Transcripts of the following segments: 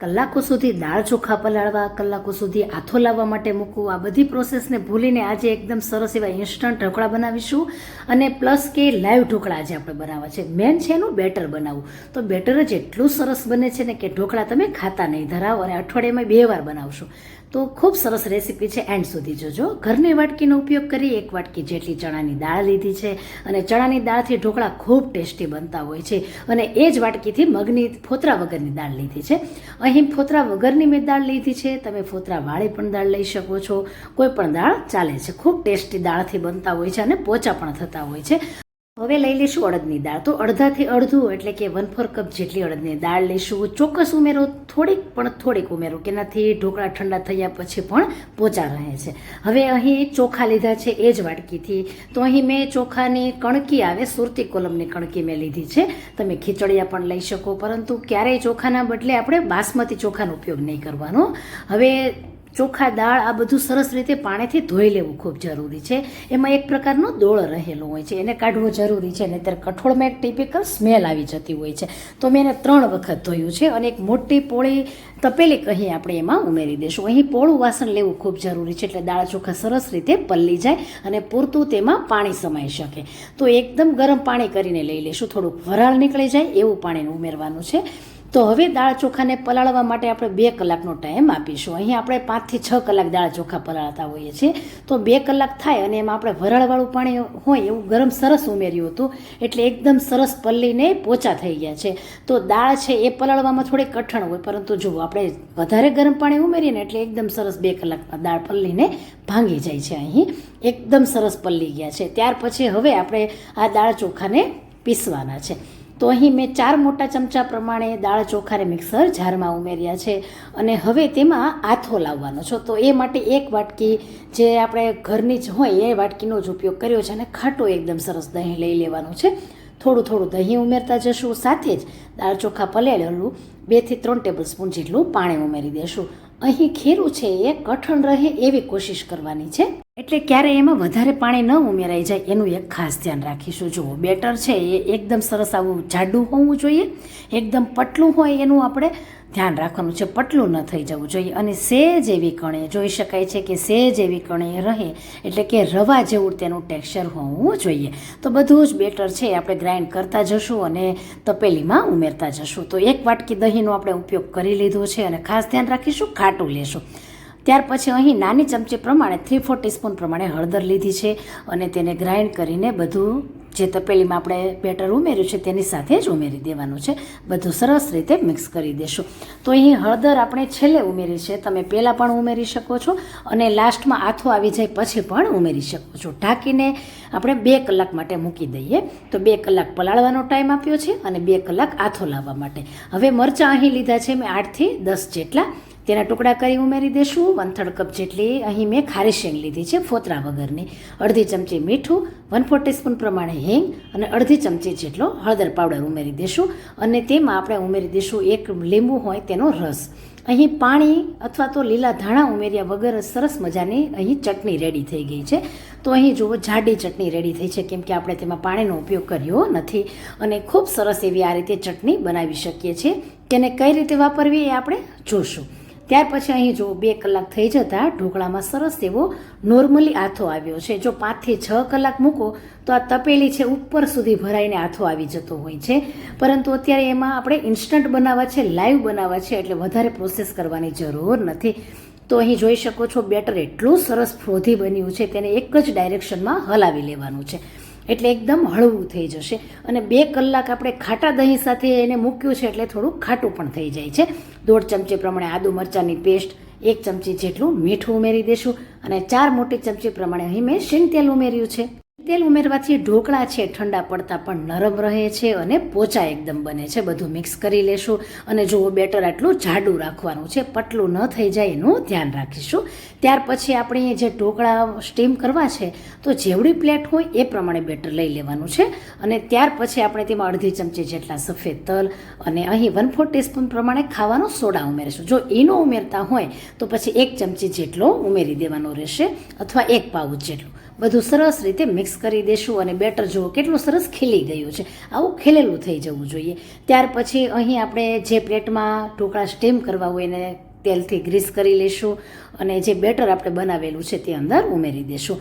કલાકો સુધી દાળ ચોખા પલાળવા, કલાકો સુધી આથો લાવવા માટે મૂકવું, આ બધી પ્રોસેસને ભૂલીને આજે એકદમ સરસ એવા ઇન્સ્ટન્ટ ઢોકળા બનાવીશું. અને પ્લસ કે લાઈવ ઢોકળા આજે આપણે બનાવવા છે. મેન છે એનું બેટર બનાવવું. તો બેટર જ એટલું સરસ બને છે ને કે ઢોકળા તમે ખાતા નહીં. ધરાવો અને અઠવાડિયામાં બે વાર બનાવશો. તો ખૂબ સરસ રેસીપી છે એન્ડ સુધી જોજો. ઘરની વાટકીનો ઉપયોગ કરી એક વાટકી જેટલી ચણાની દાળ લીધી છે અને ચણાની દાળથી ઢોકળા ખૂબ ટેસ્ટી બનતા હોય છે અને એ જ વાટકીથી મગની ફોતરા વગરની દાળ લીધી છે. અહીં ફોતરા વગરની મેં દાળ લીધી છે. તમે ફોતરા વાળી પણ દાળ લઈ શકો છો. કોઈ પણ દાળ ચાલે છે. ખૂબ ટેસ્ટી દાળથી બનતા હોય છે અને પોચા પણ થતા હોય છે. હવે લઈ લઈશું અડદની દાળ. તો અડધાથી અડધું એટલે કે વન ફોર કપ જેટલી અડદની દાળ લઈશું ચોક્કસ ઉમેરો, થોડીક પણ થોડીક ઉમેરો, કે એનાથી ઢોકળા ઠંડા થયા પછી પણ પોચા રહે છે. હવે અહીં ચોખા લીધા છે, એ જ વાટકીથી. તો અહીં મેં ચોખાની કણકી આવે, સુરતી કોલમની કણકી મેં લીધી છે. તમે ખીચડિયા પણ લઈ શકો, પરંતુ ક્યારેય ચોખાના બદલે આપણે બાસમતી ચોખાનો ઉપયોગ નહીં કરવાનો. હવે ચોખા, દાળ, આ બધું સરસ રીતે પાણીથી ધોઈ લેવું ખૂબ જરૂરી છે. એમાં એક પ્રકારનો દોળ રહેલો હોય છે. એને કાઢવો જરૂરી છે, નહીંતર કઠોળમાં એક ટિપિકલ સ્મેલ આવી જતી હોય છે. તો મેં એને ત્રણ વખત ધોયું છે અને એક મોટી પોળી તપેલી કહી આપણે એમાં ઉમેરી દઈશું. અહીં પોળું વાસણ લેવું ખૂબ જરૂરી છે, એટલે દાળ ચોખા સરસ રીતે પલ્લી જાય અને પૂરતું તેમાં પાણી સમાઈ શકે. તો એકદમ ગરમ પાણી કરીને લઈ લઈશું. થોડુંક વરાળ નીકળી જાય એવું પાણી ઉમેરવાનું છે. તો હવે દાળ ચોખાને પલાળવા માટે આપણે બે કલાકનો ટાઈમ આપીશું. અહીં આપણે પાંચથી છ કલાક દાળ ચોખા પલાળતા હોઈએ છીએ. તો બે કલાક થાય અને એમાં આપણે વરાળવાળું પાણી હોય એવું ગરમ સરસ ઉમેર્યું હતું. એટલે એકદમ સરસ પલ્લીને પોચા થઈ ગયા છે. તો દાળ છે એ પલાળવામાં થોડી કઠણ હોય, પરંતુ જો આપણે વધારે ગરમ પાણી ઉમેરીએ ને એટલે એકદમ સરસ બે કલાકમાં દાળ પલ્લીને ભાંગી જાય છે અહીં. એકદમ સરસ પલ્લી ગયા છે. ત્યાર પછી હવે આપણે આ દાળ ચોખાને પીસવાના છે. તો અહીં મેં ચાર મોટા ચમચા પ્રમાણે દાળ ચોખાને મિક્સર જારમાં ઉમેર્યા છે અને હવે તેમાં આથો લાવવાનો છો. તો એ માટે એક વાટકી જે આપણે ઘરની જ હોય એ વાટકીનો જ ઉપયોગ કર્યો છે અને ખાટો એકદમ સરસ દહીં લઈ લેવાનું છે. થોડું થોડું દહીં ઉમેરતા જશું, સાથે જ દાળ ચોખા પલાળેલું બેથી ત્રણ ટેબલ સ્પૂન જેટલું પાણી ઉમેરી દેશું. અહીં ખીરું છે એ કઠણ રહે એવી કોશિશ કરવાની છે. એટલે ક્યારે એમાં વધારે પાણી ન ઉમેરાઈ જાય એનું એક ખાસ ધ્યાન રાખીશું. જુઓ, બેટર છે એ એકદમ સરસ આવું જાડું હોવું જોઈએ, એકદમ પટલું હોય એનું આપણે ધ્યાન રાખવાનું છે. પટલું ન થઈ જવું જોઈએ અને સેજ એવી કણે, જોઈ શકાય છે કે સેજ એવી કણે રહે એટલે કે રવા જેવું તેનું ટેક્સચર હોવું જોઈએ. તો બધું જ બેટર છે, આપણે ગ્રાઇન્ડ કરતા જશું અને તપેલીમાં ઉમેરતા જશું. તો એક વાટકી દહીંનો આપણે ઉપયોગ કરી લીધો છે અને ખાસ ધ્યાન રાખીશું, ખાટું લેશું. ત્યાર પછી અહીં નાની ચમચી પ્રમાણે થ્રી ફોર ટીસ્પૂન પ્રમાણે હળદર લીધી છે અને તેને ગ્રાઇન્ડ કરીને બધું જે તપેલીમાં આપણે બેટર ઉમેર્યું છે તેની સાથે જ ઉમેરી દેવાનું છે. બધું સરસ રીતે મિક્સ કરી દેશું. તો અહીં હળદર આપણે છેલ્લે ઉમેરી છે. તમે પહેલાં પણ ઉમેરી શકો છો અને લાસ્ટમાં આથો આવી જાય પછી પણ ઉમેરી શકો છો. ઢાંકીને આપણે બે કલાક માટે મૂકી દઈએ. તો બે કલાક પલાળવાનો ટાઈમ આપ્યો છે અને બે કલાક આથો લાવવા માટે. હવે મરચાં અહીં લીધા છે. મેં આઠથી દસ જેટલા. તેના ટુકડા કરી ઉમેરી દેશું. વન થર્ડ કપ જેટલી અહીં મેં ખારી શેંગ લીધી છે, ફોતરા વગરની. અડધી ચમચી મીઠું, વન ફોર ટીસ્પૂન પ્રમાણે હિંગ અને અડધી ચમચી જેટલો હળદર પાવડર ઉમેરી દેશું. અને તેમાં આપણે ઉમેરી દઈશું એક લીંબુ હોય તેનો રસ. અહીં પાણી અથવા તો લીલા ધાણા ઉમેર્યા વગર સરસ મજાની અહીં ચટણી રેડી થઈ ગઈ છે. તો અહીં જુઓ, જાડી ચટણી રેડી થઈ છે. કેમ કે આપણે તેમાં પાણીનો ઉપયોગ કર્યો નથી. અને ખૂબ સરસ એવી આ રીતે ચટણી બનાવી શકીએ છીએ. તેને કઈ રીતે વાપરવી એ આપણે જોશું. ત્યાર પછી અહીં જો બે કલાક થઈ જતાં ઢોકળામાં સરસ એવો નોર્મલી આથો આવ્યો છે. જો પાંચથી છ કલાક મૂકો તો આ તપેલી છે ઉપર સુધી ભરાઈને આથો આવી જતો હોય છે. પરંતુ અત્યારે એમાં આપણે ઇન્સ્ટન્ટ બનાવવા છે લાઈવ બનાવવા છે એટલે વધારે પ્રોસેસ કરવાની જરૂર નથી. તો અહીં જોઈ શકો છો બેટર એટલું સરસ ફ્રોધી બન્યું છે, તેને એક જ ડાયરેક્શનમાં હલાવી લેવાનું છે. એટલે એકદમ હળવું થઈ જશે. અને બે કલાક આપણે ખાટા દહીં સાથે એને મૂક્યું છે એટલે થોડું ખાટું પણ થઈ જાય છે. દોઢ ચમચી પ્રમાણે આદુ મરચાંની પેસ્ટ, એક ચમચી જેટલું મીઠું ઉમેરી દેશું. અને ચાર મોટી ચમચી પ્રમાણે અહીં મેં શીંગ તેલ ઉમેર્યું છે. તેલ ઉમેરવાથી ઢોકળા છે, ઠંડા પડતા પણ નરમ રહે છે અને પોચા એકદમ બને છે. બધું મિક્સ કરી લેશું અને જુઓ, બેટર આટલું જાડું રાખવાનું છે. પટલું ન થઈ જાય એનું ધ્યાન રાખીશું. ત્યાર પછી આપણે જે ઢોકળા સ્ટીમ કરવા છે, તો જેવડી પ્લેટ હોય એ પ્રમાણે બેટર લઈ લેવાનું છે. અને ત્યાર પછી આપણે તેમાં અડધી ચમચી જેટલા સફેદ તલ અને અહીં વન ફોર ટીસ્પૂન પ્રમાણે ખાવાનો સોડા ઉમેરીશું. જો એનો ઉમેરતા હોય, તો પછી એક ચમચી જેટલો ઉમેરી દેવાનો રહેશે અથવા એક પાઉચ જેટલું. બધું સરસ રીતે મિક્સ કરી દેશું અને બેટર જુઓ કેટલું સરસ ખીલી ગયું છે. આવું ખીલેલું થઈ જવું જોઈએ. ત્યાર પછી અહીં આપણે જે પ્લેટમાં ઢોકળા સ્ટીમ કરવા હોય એને તેલથી ગ્રીસ કરી લેશું અને જે બેટર આપણે બનાવેલું છે તે અંદર ઉમેરી દેશું.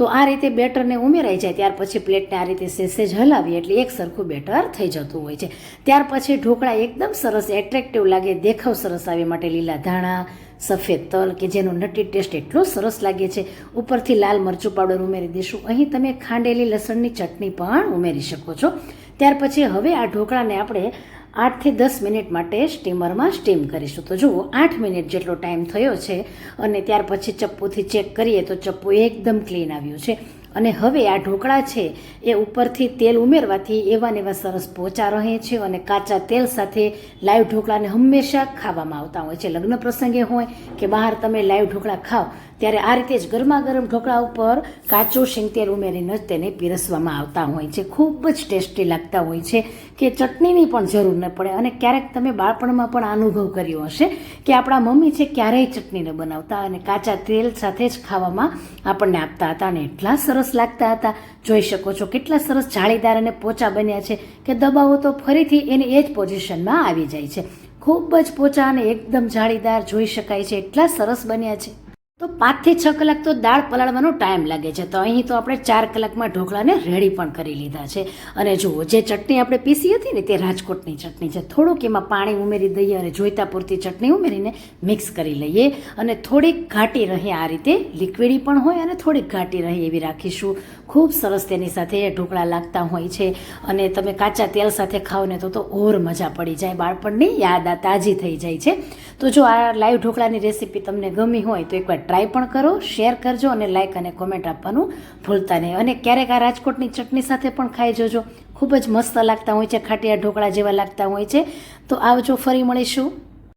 તો આ રીતે બેટરને ઉમેરાઈ જાય, ત્યાર પછી પ્લેટને આ રીતે સેસેજ હલાવીએ એટલે એક સરખું બેટર થઈ જતું હોય છે. ત્યાર પછી ઢોકળા એકદમ સરસ એટ્રેક્ટિવ લાગે, દેખાવ સરસ આવે માટે લીલા ધાણા, સફેદ તલ કે જેનો નટી ટેસ્ટ એટલો સરસ લાગે છે. ઉપરથી લાલ મરચું પાવડર ઉમેરી દઈશું. અહીં તમે ખાંડેલી લસણની ચટણી પણ ઉમેરી શકો છો. ત્યાર પછી હવે આ ઢોકળાને આપણે આઠથી દસ મિનિટ માટે સ્ટીમરમાં સ્ટીમ કરીશું. તો જુઓ, આઠ મિનિટ જેટલો ટાઈમ થયો છે અને ત્યાર પછી ચપ્પુથી ચેક કરીએ તો ચપ્પુ એકદમ ક્લીન આવ્યું છે. અને હવે આ ઢોકળા છે, એ ઉપરથી તેલ ઉમેરવાથી એવા ને એવા સરસ પોચા રહે છે અને કાચા તેલ સાથે લાઈવ ઢોકળાને હંમેશા ખાવામાં આવતા હોય છે. લગ્ન પ્રસંગે હોય કે બહાર તમે લાઈવ ઢોકળા ખાઓ ત્યારે આ રીતે જ ગરમા ગરમ ઢોકળા ઉપર કાચું શીંગ તેલ ઉમેરીને જ તેને પીરસવામાં આવતા હોય છે. ખૂબ જ ટેસ્ટી લાગતા હોય છે કે ચટણીની પણ જરૂર ન પડે અને ક્યારેક તમે બાળપણમાં પણ અનુભવ કર્યો હશે કે આપણા મમ્મી છે ક્યારેય ચટણી ન બનાવતા અને કાચા તેલ સાથે જ ખાવામાં આપણને આપતા હતા અને એટલા સરસ લાગતા હતા. જોઈ શકો છો કેટલા સરસ જાળીદાર અને પોચા બન્યા છે કે દબાવો તો ફરીથી એની એ જ પોઝિશનમાં આવી જાય છે. ખૂબ જ પોચા અને એકદમ જાળીદાર જોઈ શકાય છે. એટલા સરસ બન્યા છે. તો પાંચથી છ કલાક તો દાળ પલાળવાનો ટાઈમ લાગે છે. તો અહીં તો આપણે ચાર કલાકમાં ઢોકળાને રેડી પણ કરી લીધા છે. અને જુઓ, જે ચટણી આપણે પીસી હતી ને તે રાજકોટની ચટણી છે. થોડુંક એમાં પાણી ઉમેરી દઈએ અને જોઈતા પૂરતી ચટણી ઉમેરીને મિક્સ કરી લઈએ. અને થોડીક ઘાટી રહે આ રીતે લિક્વિડી પણ હોય અને થોડીક ઘાટી રહે એવી રાખીશું. ખૂબ સરસ તેની સાથે ઢોકળા લાગતા હોય છે. અને તમે કાચા તેલ સાથે ખાઓ ને તો તો ઓર મજા પડી જાય. બાળપણની યાદ આ તાજી થઈ જાય છે. તો જો આ લાઈવ ઢોકળાની રેસીપી તમને ગમી હોય તો એકવાર ટ્રાય પણ કરો શેર કરજો અને લાઇક અને કોમેન્ટ આપવાનું ભૂલતા નહીં. અને ક્યારેક આ રાજકોટની ચટણી સાથે પણ ખાઈ જોજો. ખૂબ જ મસ્ત લાગતા હોય છે, ખાટિયા ઢોકળા જેવા લાગતા હોય છે. તો આવજો, ફરી મળીશું.